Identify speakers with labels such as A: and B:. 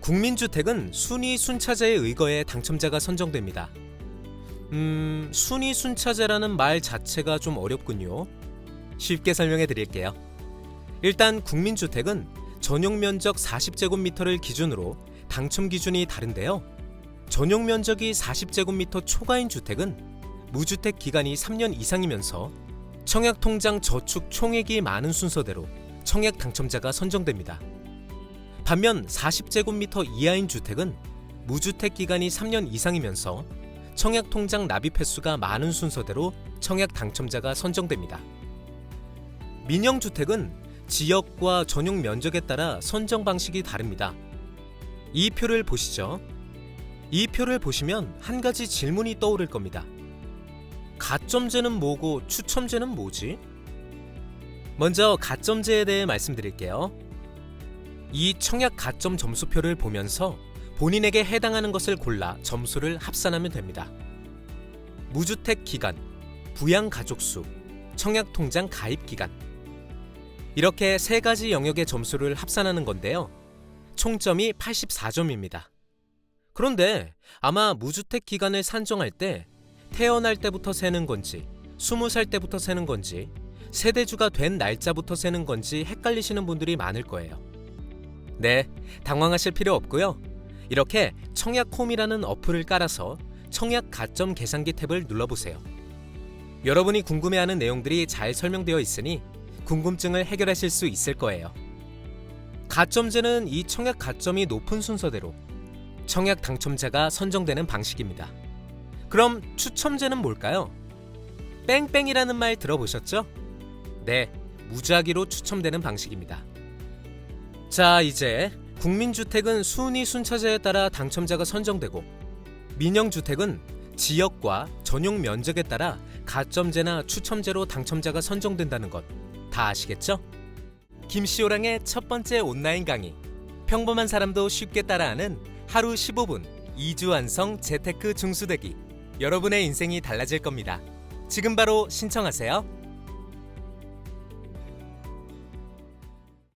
A: 국민주택은 순위 순차제에 의거해 당첨자가 선정됩니다. 음, 순위 순차제라는 말 자체가 좀 어렵군요. 쉽게 설명해 드릴게요. 일단 국민주택은 전용 면적 40제곱미터를 기준으로 당첨 기준이 다른데요. 전용 면적이 40제곱미터 초과인 주택은 무주택 기간이 3년 이상이면서 청약 통장 저축 총액이 많은 순서대로 청약 당첨자가 선정됩니다. 반면 40제곱미터 이하인 주택은 무주택 기간이 3년 이상이면서 청약 통장 납입 횟수가 많은 순서대로 청약 당첨자가 선정됩니다. 민영 주택은 지역과 전용 면적에 따라 선정 방식이 다릅니다. 이 표를 보시죠. 이 표를 보시면 한 가지 질문이 떠오를 겁니다. 가점제는 뭐고 추첨제는 뭐지? 먼저 가점제에 대해 말씀드릴게요. 이 청약 가점 점수표를 보면서 본인에게 해당하는 것을 골라 점수를 합산하면 됩니다. 무주택 기간, 부양 가족 수, 청약 통장 가입 기간. 이렇게 세 가지 영역의 점수를 합산하는 건데요. 총점이 84점입니다. 그런데 아마 무주택 기간을 산정할 때 태어날 때부터 세는 건지, 20살 때부터 세는 건지, 세대주가 된 날짜부터 세는 건지 헷갈리시는 분들이 많을 거예요. 네, 당황하실 필요 없고요. 이렇게 청약홈이라는 어플을 깔아서 청약 가점 계산기 탭을 눌러보세요. 여러분이 궁금해하는 내용들이 잘 설명되어 있으니 궁금증을 해결하실 수 있을 거예요. 가점제는 이 청약 가점이 높은 순서대로 청약 당첨자가 선정되는 방식입니다. 그럼 추첨제는 뭘까요? 뺑뺑이라는 말 들어보셨죠? 네, 무작위로 추첨되는 방식입니다. 자, 이제 국민주택은 순위 순차제에 따라 당첨자가 선정되고 민영주택은 지역과 전용 면적에 따라 가점제나 추첨제로 당첨자가 선정된다는 것 다 아시겠죠? 김시호랑의 첫 번째 온라인 강의 평범한 사람도 쉽게 따라하는 하루 15분 2주 완성 재테크 중수대기 여러분의 인생이 달라질 겁니다. 지금 바로 신청하세요.